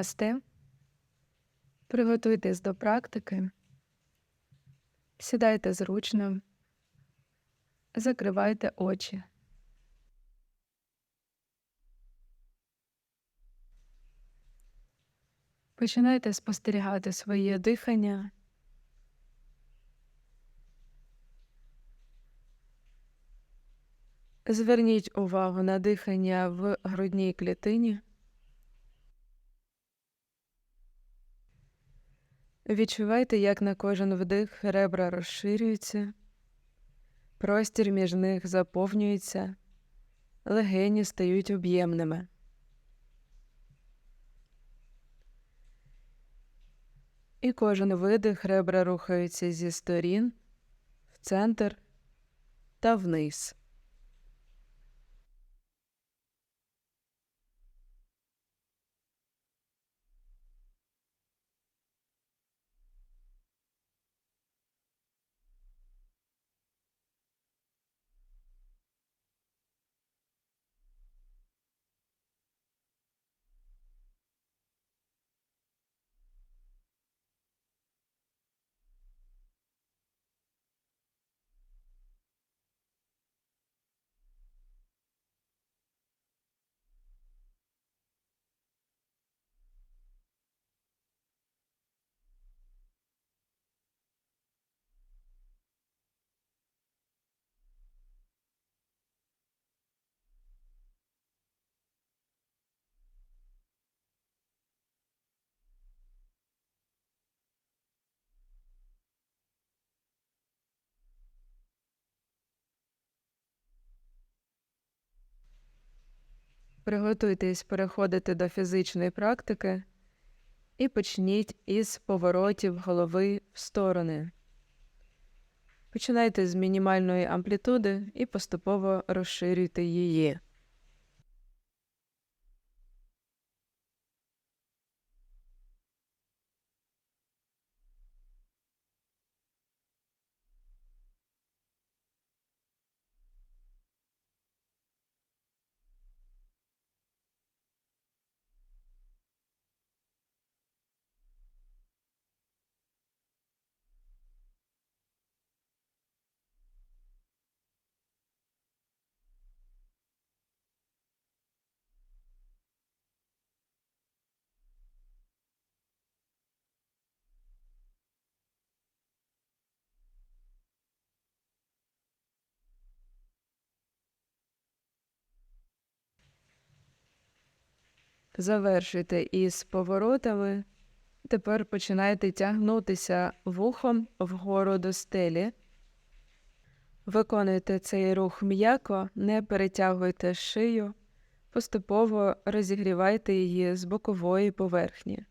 Намасте. Приготуйтесь до практики. Сідайте зручно. Закривайте очі. Починайте спостерігати своє дихання. Зверніть увагу на дихання в грудній клітині. Відчувайте, як на кожен вдих ребра розширюються, простір між них заповнюється, легені стають об'ємними. І кожен видих ребра рухаються зі сторін, в центр та вниз. Приготуйтесь переходити до фізичної практики і почніть із поворотів голови в сторони. Починайте з мінімальної амплітуди і поступово розширюйте її. Завершуйте із поворотами. Тепер починайте тягнутися вухом вгору до стелі. Виконуйте цей рух м'яко, не перетягуйте шию, поступово розігрівайте її з бокової поверхні.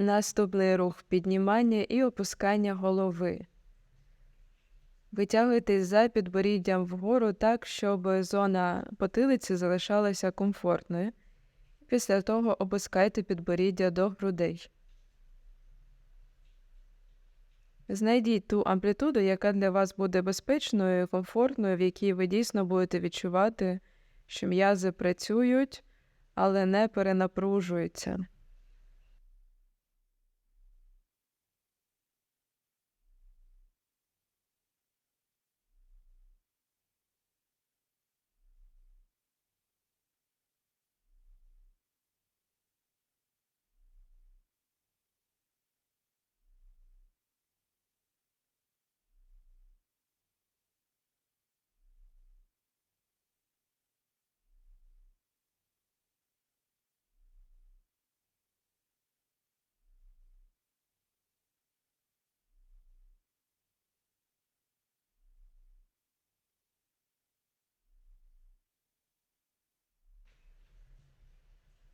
Наступний рух піднімання і опускання голови. Витягуйтесь за підборіддям вгору так, щоб зона потилиці залишалася комфортною. Після того опускайте підборіддя до грудей. Знайдіть ту амплітуду, яка для вас буде безпечною і комфортною, в якій ви дійсно будете відчувати, що м'язи працюють, але не перенапружуються.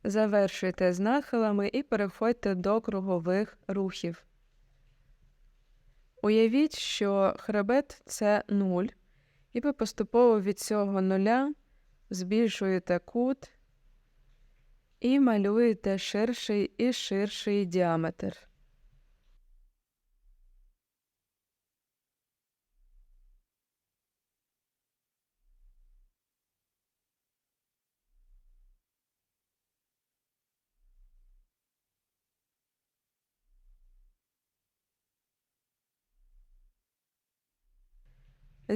Завершуйте з нахилами і переходьте до кругових рухів. Уявіть, що хребет це нуль, і ви поступово від цього нуля збільшуєте кут і малюєте ширший і ширший діаметр.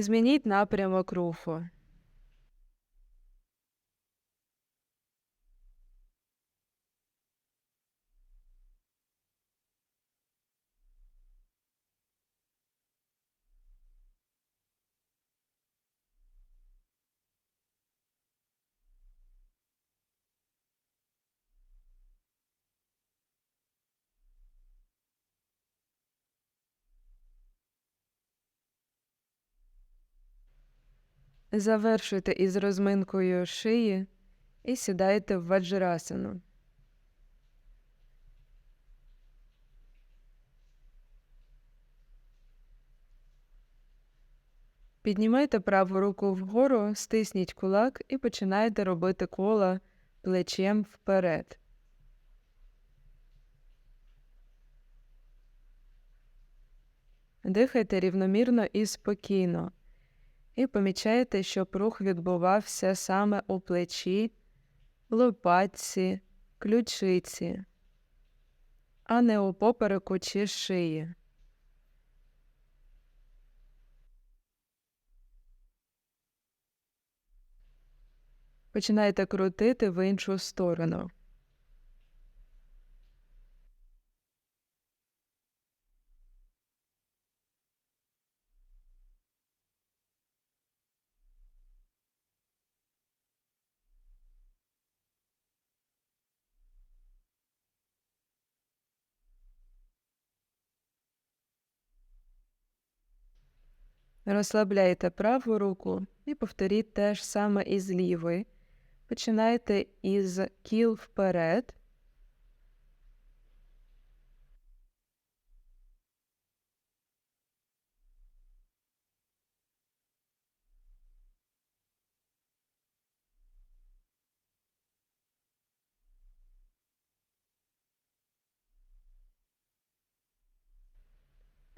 Змініть напрямок руху. Завершуйте із розминкою шиї і сідайте в ваджрасану. Піднімайте праву руку вгору, стисніть кулак і починайте робити кола плечем вперед. Дихайте рівномірно і спокійно. І помічаєте, щоб рух відбувався саме у плечі, лопатці, ключиці, а не у попереку чи шиї. Починайте крутити в іншу сторону. Розслабляйте праву руку і повторіть те ж саме із лівої. Починайте із кіл вперед.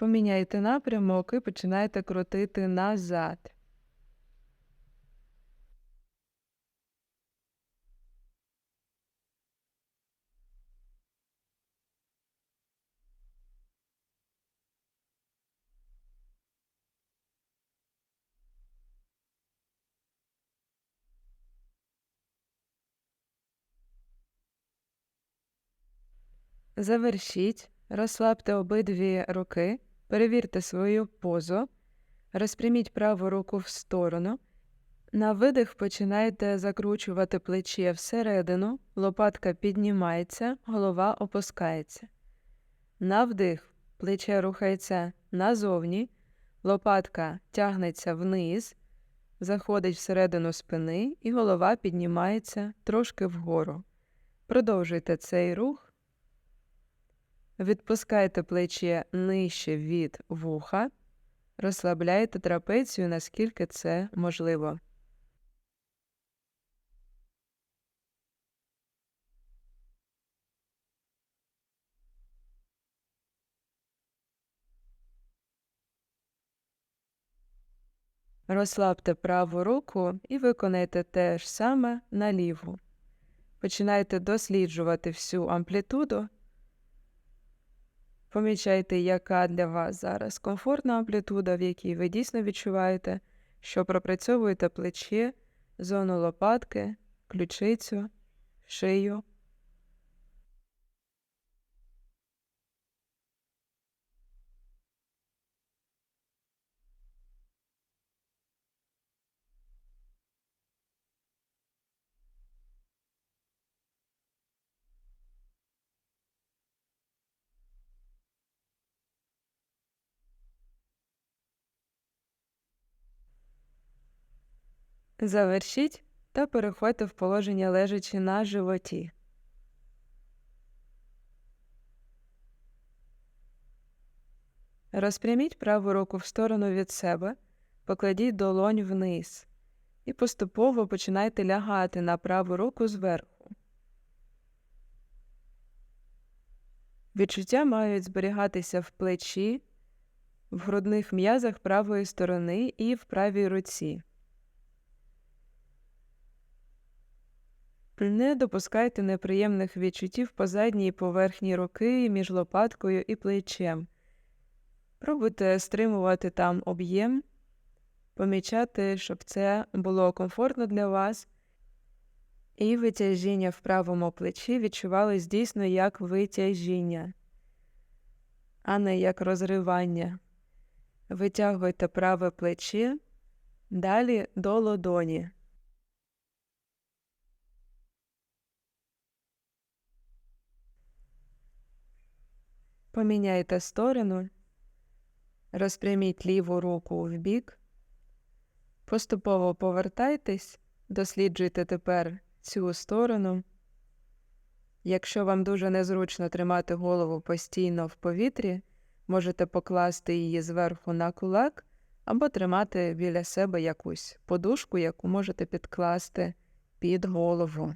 Поміняйте напрямок і починайте крутити назад. Завершіть, розслабте обидві руки, перевірте свою позу, розпряміть праву руку в сторону. На видих починайте закручувати плече всередину, лопатка піднімається, голова опускається. На вдих плече рухається назовні, лопатка тягнеться вниз, заходить всередину спини і голова піднімається трошки вгору. Продовжуйте цей рух. Відпускайте плече нижче від вуха, розслабляйте трапецію, наскільки це можливо. Розслабте праву руку і виконайте те ж саме на ліву. Починайте досліджувати всю амплітуду. Помічайте, яка для вас зараз комфортна амплітуда, в якій ви дійсно відчуваєте, що пропрацьовуєте плече, зону лопатки, ключицю, шию. Завершіть та переходьте в положення лежачи на животі. Розпряміть праву руку в сторону від себе, покладіть долонь вниз і поступово починайте лягати на праву руку зверху. Відчуття мають зберігатися в плечі, в грудних м'язах правої сторони і в правій руці. Не допускайте неприємних відчуттів по задній поверхні руки між лопаткою і плечем. Пробуйте стримувати там об'єм, помічати, щоб це було комфортно для вас, і витяжіння в правому плечі відчувалось дійсно як витяжіння, а не як розривання. Витягуйте праве плече далі до лодоні. Поміняйте сторону, розпряміть ліву руку в бік, поступово повертайтесь, досліджуйте тепер цю сторону. Якщо вам дуже незручно тримати голову постійно в повітрі, можете покласти її зверху на кулак або тримати біля себе якусь подушку, яку можете підкласти під голову.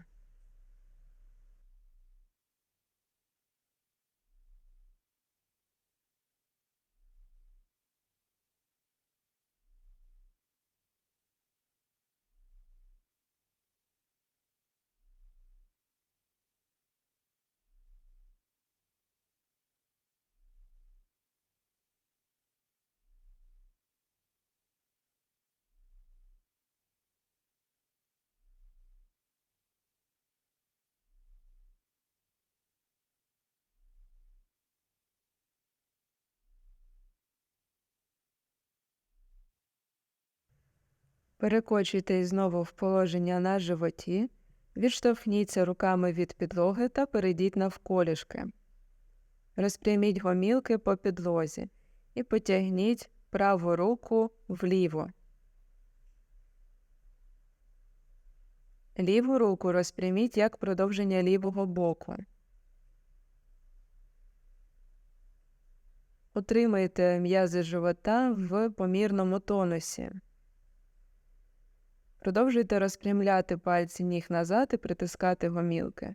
Перекочуйтесь знову в положення на животі, відштовхніться руками від підлоги та перейдіть навколішки. Розпряміть гомілки по підлозі і потягніть праву руку вліво. Ліву руку розпряміть як продовження лівого боку. Утримайте м'язи живота в помірному тонусі. Продовжуйте розпрямляти пальці ніг назад і притискати гомілки.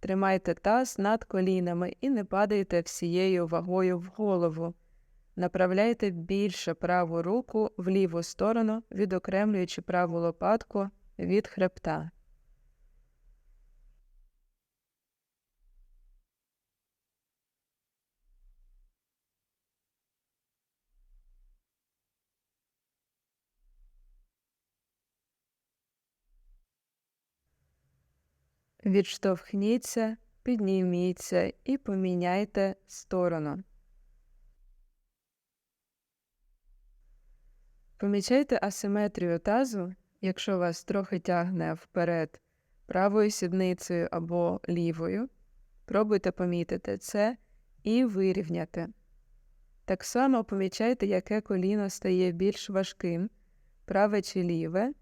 Тримайте таз над колінами і не падайте всією вагою в голову. Направляйте більше праву руку в ліву сторону, відокремлюючи праву лопатку від хребта. Відштовхніться, підніміться і поміняйте сторону. Помічайте асиметрію тазу, якщо вас трохи тягне вперед правою сідницею або лівою. Пробуйте помітити це і вирівняти. Так само помічайте, яке коліно стає більш важким, праве чи ліве.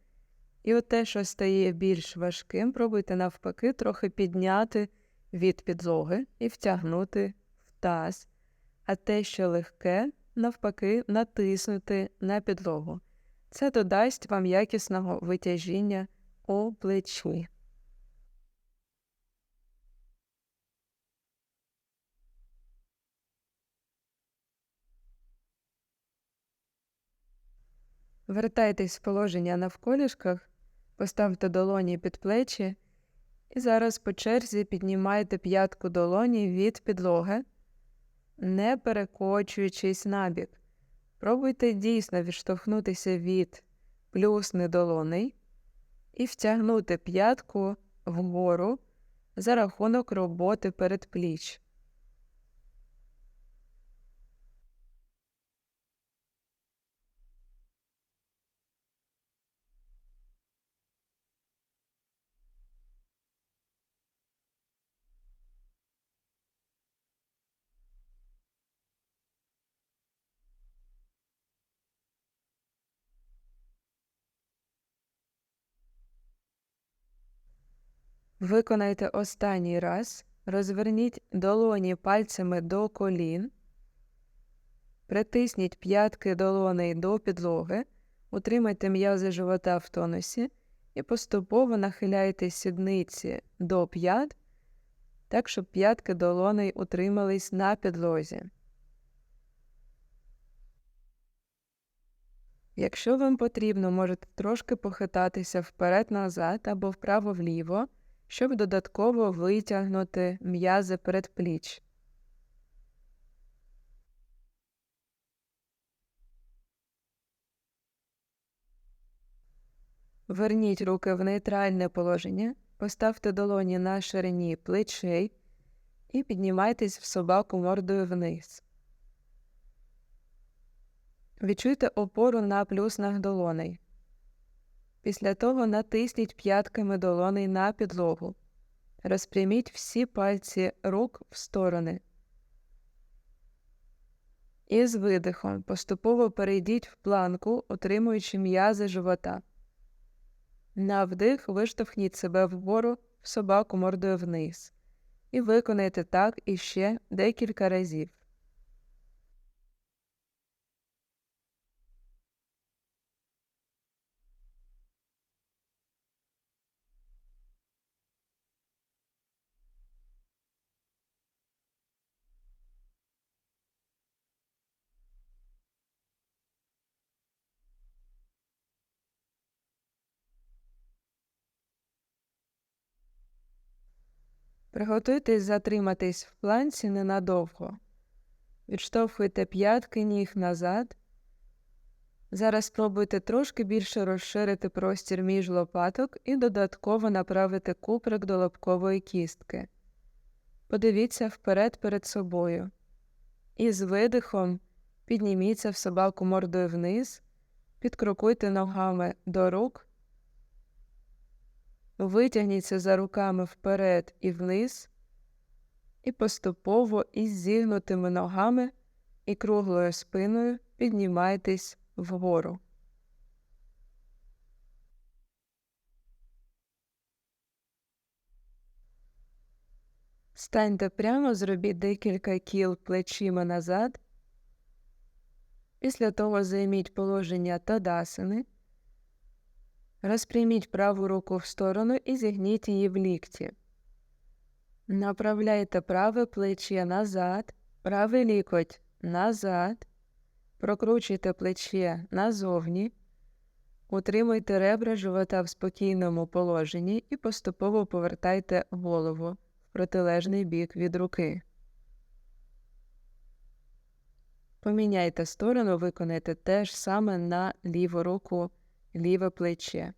І от те, що стає більш важким, пробуйте навпаки трохи підняти від підлоги і втягнути в таз, а те, що легке, навпаки, натиснути на підлогу. Це додасть вам якісного витяжіння у плечі. Вертайтесь в положення навколішках. Поставте долоні під плечі і зараз по черзі піднімайте п'ятку долоні від підлоги, не перекочуючись набік. Пробуйте дійсно відштовхнутися від плюсни долоней і втягнути п'ятку вгору за рахунок роботи передпліч. Виконайте останній раз, розверніть долоні пальцями до колін, Притисніть п'ятки долоней до підлоги, утримайте м'язи живота в тонусі і поступово нахиляйте сідниці до п'ят, так, щоб п'ятки долоней утримались на підлозі. Якщо вам потрібно, можете трошки похитатися вперед-назад або вправо-вліво, щоб додатково витягнути м'язи передпліч. Верніть руки в нейтральне положення, поставте долоні на ширині плечей і піднімайтесь в собаку мордою вниз. Відчуйте опору на плюснах долоней. Після того натисніть п'ятками долоней на підлогу. Розпряміть всі пальці рук в сторони. І з видихом поступово перейдіть в планку, утримуючи м'язи живота. На вдих виштовхніть себе вгору в собаку мордою вниз. І виконайте так іще декілька разів. Приготуйтесь затриматись в планці ненадовго. Відштовхуйте п'ятки ніг назад. Зараз спробуйте трошки більше розширити простір між лопаток і додатково направити куприк до лобкової кістки. Подивіться вперед перед собою. І з видихом підніміться в собаку мордою вниз, підкрокуйте ногами до рук Витягніться за руками вперед і вниз, і поступово із зігнутими ногами і круглою спиною піднімайтесь вгору. Станьте прямо, зробіть декілька кіл плечима назад. Після того займіть положення тадасини. Розпряміть праву руку в сторону і зігніть її в лікті. Направляйте праве плече назад, правий лікоть назад, прокручуйте плече назовні, утримуйте ребра живота в спокійному положенні і поступово повертайте голову в протилежний бік від руки. Поміняйте сторону, виконайте те ж саме на ліву руку ліве плече.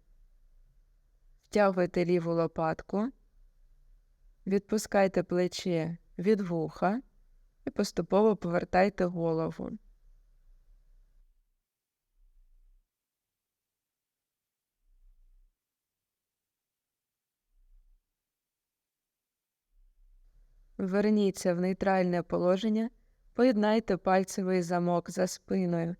Втягуйте ліву лопатку, відпускайте плече від вуха і поступово повертайте голову. Верніться в нейтральне положення, поєднайте пальцевий замок за спиною.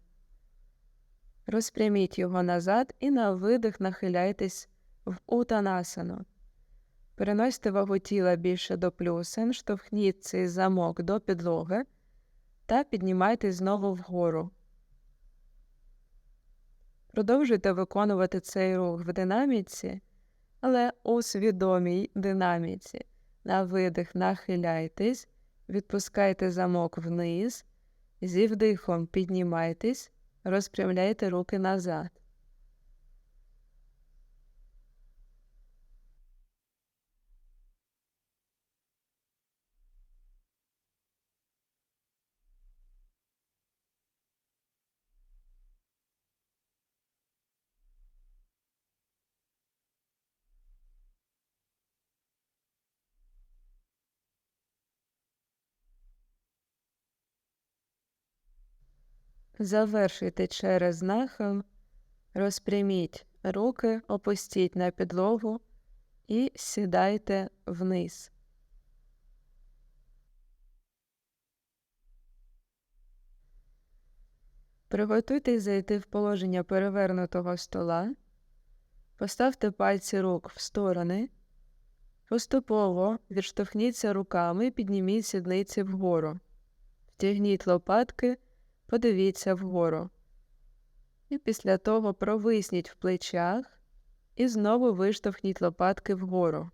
Розпряміть його назад і на видих нахиляйтесь в утанасану. Переносьте вагу тіла більше до плюсен, штовхніть цей замок до підлоги та піднімайтесь знову вгору. Продовжуйте виконувати цей рух в динаміці, але у свідомій динаміці. На видих нахиляйтесь, відпускайте замок вниз, зі вдихом піднімайтесь Розпрямляйте руки назад. Завершуйте через нахил, розпряміть руки, опустіть на підлогу і сідайте вниз. Приготуйтесь зайти в положення перевернутого стола, поставте пальці рук в сторони, поступово відштовхніться руками і підніміть сідниці вгору, втягніть лопатки подивіться вгору. І після того провисніть в плечах і знову виштовхніть лопатки вгору.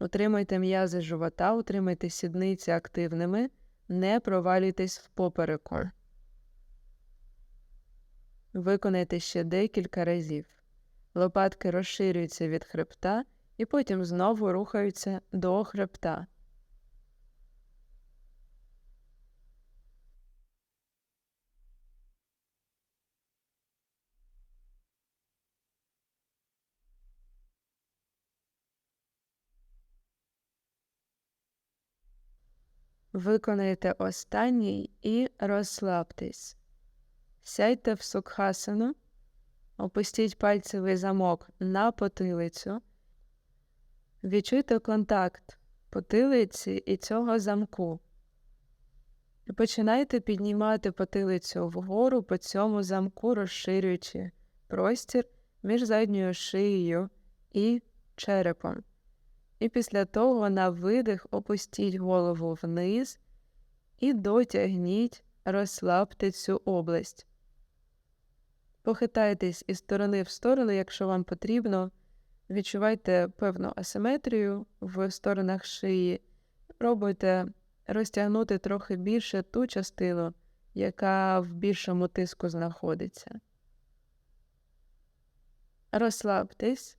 Утримайте м'язи живота, утримайте сідниці активними, не провалюйтесь в попереку. Виконайте ще декілька разів. Лопатки розширюються від хребта і потім знову рухаються до хребта. Виконайте останній і розслабтесь. Сядьте в сукхасану, опустіть пальцевий замок на потилицю, відчуйте контакт потилиці і цього замку. Починайте піднімати потилицю вгору по цьому замку, розширюючи простір між задньою шиєю і черепом. І після того на видих опустіть голову вниз і дотягніть, розслабте цю область. Похитайтесь із сторони в сторону, якщо вам потрібно. Відчувайте певну асиметрію в сторонах шиї. Пробуйте розтягнути трохи більше ту частину, яка в більшому тиску знаходиться. Розслабтесь,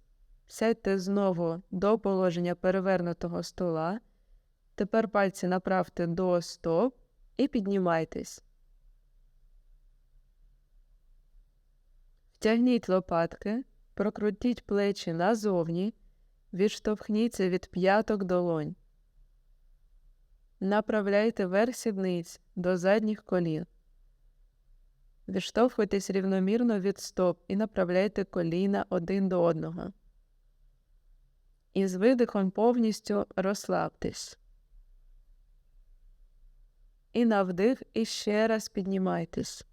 сядьте знову до положення перевернутого стола. Тепер пальці направте до стоп і піднімайтесь. Втягніть лопатки, прокрутіть плечі назовні, відштовхніться від п'яток долонь. Направляйте верх сідниць до задніх колін. Відштовхуйтесь рівномірно від стоп і направляйте коліна один до одного. І з видихом повністю розслабтесь. І на вдих іще раз піднімайтесь.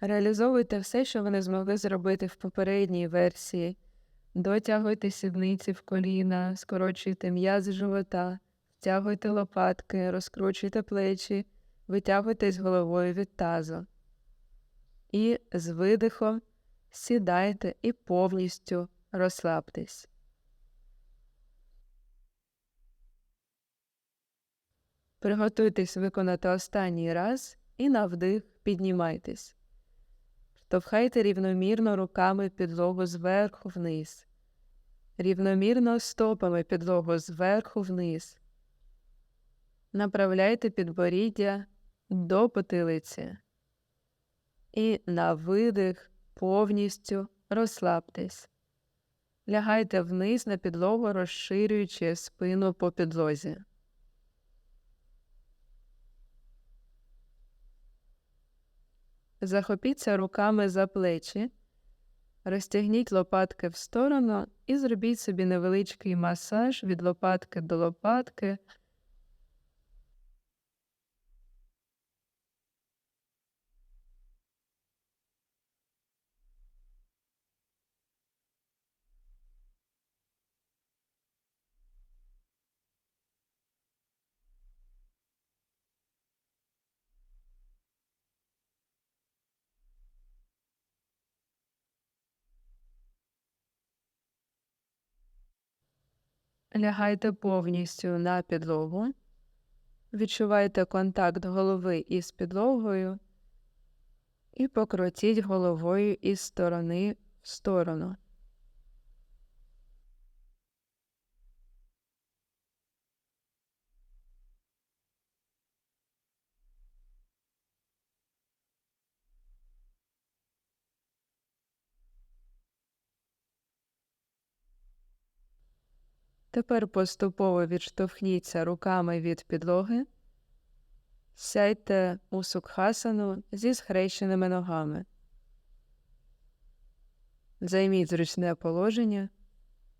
Реалізовуйте все, що вони змогли зробити в попередній версії. Дотягуйте сідниці в коліна, скорочуйте м'язи живота, втягуйте лопатки, розкручуйте плечі, витягуйтесь головою від тазу. І з видихом сідайте і повністю розслабтесь. Приготуйтесь виконати останній раз і на вдих піднімайтесь. Штовхайте рівномірно руками підлогу зверху вниз, рівномірно стопами підлогу зверху вниз. Направляйте підборіддя до потилиці. І на видих повністю розслабтесь. Лягайте вниз на підлогу, розширюючи спину по підлозі. Захопіться руками за плечі, розтягніть лопатки в сторону і зробіть собі невеличкий масаж від лопатки до лопатки. Лягайте повністю на підлогу, відчувайте контакт голови із підлогою і покрутіть головою із сторони в сторону. Тепер поступово відштовхніться руками від підлоги, сядьте у сукхасану зі схрещеними ногами. Займіть зручне положення.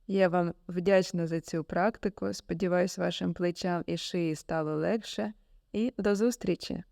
Я вам вдячна за цю практику. Сподіваюсь, вашим плечам і шиї стало легше. І до зустрічі!